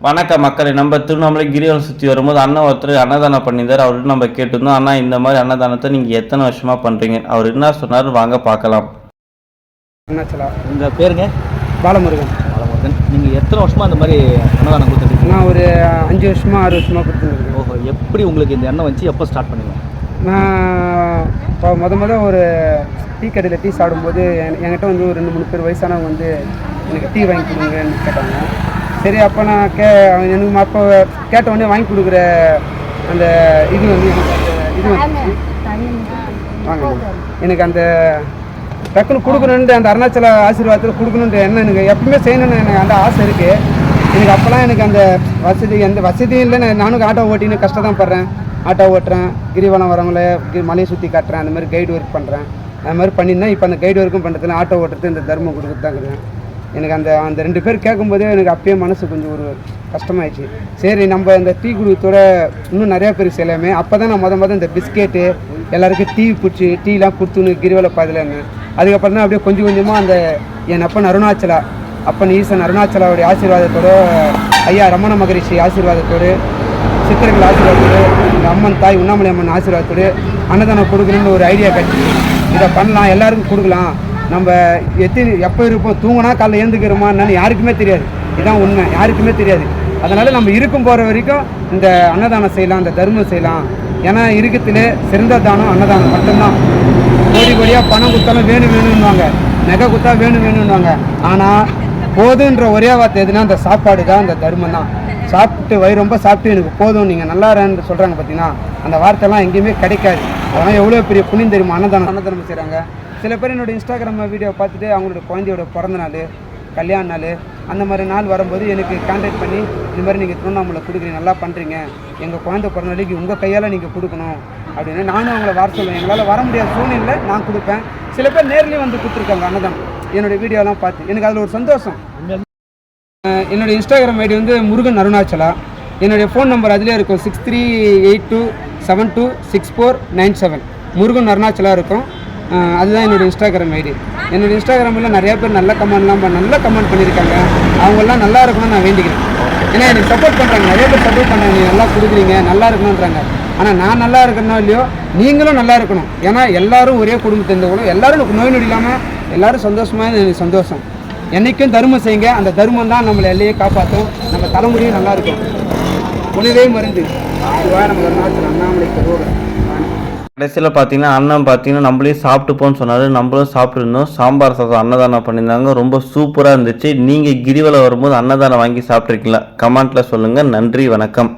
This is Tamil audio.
வணக்கம் மக்களே நம்ம திருவண்ணாமலை கிரிவலம் சுற்றி வரும்போது அண்ணன் ஒருத்தர் அன்னதானம் பண்ணியிருந்தார். அவர்கிட்ட நம்ம கேட்டிருந்தோம் அண்ணா இந்த மாதிரி அன்னதானத்தை நீங்கள் எத்தனை வருஷமாக பண்ணுறீங்க அவர் என்ன சொன்னார் வாங்க பார்க்கலாம். உங்கள் பேருங்க? பாலமுருகன். பாலமுருகன். நீங்கள் எத்தனை வருஷமாக இந்த மாதிரி அன்னதானம் கொடுத்துருக்கீங்க? நான் ஒரு அஞ்சு வருஷமா ஆறு வருஷமா கொடுத்துருக்கேன். ஓஹோ எப்படி உங்களுக்கு இந்த எண்ணெய் வந்துச்சு எப்போ ஸ்டார்ட் பண்ணீங்க? நான் இப்போ முத முத ஒரு டீ கடையில் டீ சாப்பிடும்போது என்- என்கிட்ட வந்து ஒரு ரெண்டு மூணு பேர் வயசானவங்க வந்து எனக்கு டீ வாங்கி கொடுங்கன்னு கேட்டாங்க. சரி அப்போ நான் கே எனக்கு அப்போ கேட்ட உடனே வாங்கி கொடுக்குற அந்த இது வந்து இது வாங்க. எனக்கு அந்த டக்குன்னு கொடுக்கணுன்ட்டு அந்த அருணாச்சல ஆசீர்வாதத்தில் கொடுக்கணுன்ற எண்ணம் எனக்கு எப்பவுமே செய்யணும்னு எனக்கு அந்த ஆசை இருக்குது எனக்கு அப்போல்லாம் எனக்கு அந்த வசதி எந்த வசதியும் இல்லை நான் நானும் ஆட்டோ ஓட்டின்னு கஷ்டம் தான் படுறேன். ஆட்டோ ஓட்டுறேன் கிரிவலம் வரவங்கள மலையை சுற்றி காட்டுறேன் அந்த மாதிரி கைடு ஒர்க் பண்ணுறேன் அது மாதிரி பண்ணியிருந்தேன் இப்போ அந்த கைடு ஒர்க்கும் பண்ணுறதுல ஆட்டோ ஓட்டுறது இந்த தர்மம் கொடுக்குறது தான் எனக்கு அந்த அந்த ரெண்டு பேர் கேட்கும்போதே எனக்கு அப்பயே மனசு கொஞ்சம் ஒரு கஷ்டமாயிடுச்சு. சரி நம்ம இந்த டீ குடும்பத்தோட இன்னும் நிறையா பேர் செய்யலாமே. அப்போ தான் நான் மொதல் மொதல் இந்த பிஸ்கெட்டு எல்லாருக்கும் டீ பிடிச்சி டீலாம் கொடுத்துன்னு கிரிவல பாதையிலன்னு அதுக்கப்புறம் தான் அப்படியே கொஞ்சம் கொஞ்சமாக அந்த என் அப்பன் அருணாச்சலா அப்பன் ஈசன் அருணாச்சலாவுடைய ஆசீர்வாதத்தோடு ஐயா ரமண மகரிஷி ஆசீர்வாதத்தோடு சித்தர்கள் ஆசீர்வாதத்தோடு இந்த அம்மன் தாய் உண்ணாமலை அம்மன் ஆசீர்வாதத்தோடு அன்னதானம் கொடுக்கணும்னு ஒரு ஐடியா கிடச்சி இதை பண்ணலாம் எல்லாருக்கும் கொடுக்கலாம். நம்ம எத்தனை எப்போ இருப்போம்? தூங்கினா காலைல எழுந்துக்கிறோமா? என்னன்னு யாருக்குமே தெரியாது. இதான் உண்மை. யாருக்குமே தெரியாது. அதனால் நம்ம இருக்கும் போகிற வரைக்கும் இந்த அன்னதானம் செய்யலாம் இந்த தர்மம் செய்யலாம். ஏன்னா இருக்கத்திலே சிறந்த தானம் அன்னதானம். மட்டும்தான். கோடி கோடியாக பணம் கொடுத்தாலும் வேணும் வேணும்னுவாங்க. நகை கொடுத்தா வேணும் வேணும்னுவாங்க. ஆனால் போதுன்ற ஒரே வார்த்தை எதுனா அந்த சாப்பாடு தான் அந்த தர்மம் தான் சாப்பிட்டு வயிறு ரொம்ப சாப்பிட்டு எனக்கு போதும். நீங்கள் நல்லா இருன்னு சொல்கிறாங்க பார்த்தீங்கன்னா அந்த வார்த்தைலாம் எங்கேயுமே கிடைக்காது. அதெல்லாம் எவ்வளோ பெரிய புண்ணியம் தெரியுமா? அன்னதானம். அன்னதானம் செய்கிறாங்க சில பேர் என்னோட இன்ஸ்டாகிராம் வீடியோ பார்த்துட்டு அவங்களோட குழந்தையோட பிறந்த நாள் கல்யாண நாள் அந்த மாதிரி நாள் வரும்போது எனக்கு கான்டாக்ட் பண்ணி இந்த மாதிரி நீங்கள் திருவண்ணாமலை கொடுக்குறீங்க நல்லா பண்ணுறீங்க எங்கள் குழந்தை பிறந்த நாளைக்கு உங்கள் கையால் நீங்கள் கொடுக்கணும் அப்படின்னு நானும் அவங்கள வர சொல்லுவேன். எங்களால் வர முடியாத சூழ்நிலை நான் கொடுப்பேன். சில பேர் நேர்லேயும் வந்து கொடுத்துருக்காங்க அன்னதான் என்னோடய வீடியோலாம் பார்த்து. எனக்கு அதில் ஒரு சந்தோஷம். என்னுடைய இன்ஸ்டாகிராம் ஐடி வந்து முருகன் அருணாச்சலா. என்னுடைய ஃபோன் நம்பர் அதிலே இருக்கும். Six three eight two seven two six four nine seven Murugan Arunachala இருக்கும். அதுதான் என்னோடய இன்ஸ்டாகிராம் ஐடி என்னோடய இன்ஸ்டாகிராமில் நிறையா பேர் நல்ல கமெண்ட்லாம் ப- நல்ல கமெண்ட் பண்ணியிருக்காங்க அவங்கெல்லாம் நல்லா இருக்கணும்னு நான் வேண்டிக்கிறேன். ஏன்னா எனக்கு சப்போர்ட் பண்ணுறாங்க நிறைய பேர் சப்போர்ட் பண்ணுறாங்க நீ நல்லா கொடுக்குறீங்க நல்லா இருக்கணுன்றாங்க ஆனால் நான் நல்லா இருக்கணும் இல்லையோ நீங்களும் நல்லா இருக்கணும். ஏன்னா எல்லாரும் ஒரே குடும்பத்தை இருந்தவங்களும் எல்லாரும் எனக்கு நோய் நொடி இல்லாமல் எல்லாரும் சந்தோஷமாக எனக்கு சந்தோஷம். என்றைக்கும் தர்மம் செய்யுங்க. அந்த தர்மம் தான் நம்மளை எல்லையே காப்பாற்றும். நம்ம தலைமுறையும் நல்லா இருக்கும் உணவே மருந்து சிவாய நம்ம அருணாச்சலம் அண்ணாமலை கருவோகர் கடைசியில் பார்த்தீங்கன்னா அண்ணன் பார்த்தீங்கன்னா நம்மளையும் சாப்பிட்டு போன்னு சொன்னார். நம்மளும் சாப்பிட்ருந்தோம் சாம்பார் சாதம் அன்னதானம் பண்ணியிருந்தாங்க. ரொம்ப சூப்பராக இருந்துச்சு. நீங்கள் கிரிவலம் வரும்போது அன்னதானம் வாங்கி சாப்பிட்ருக்கீங்களா கமெண்ட்டில் சொல்லுங்கள் நன்றி வணக்கம்.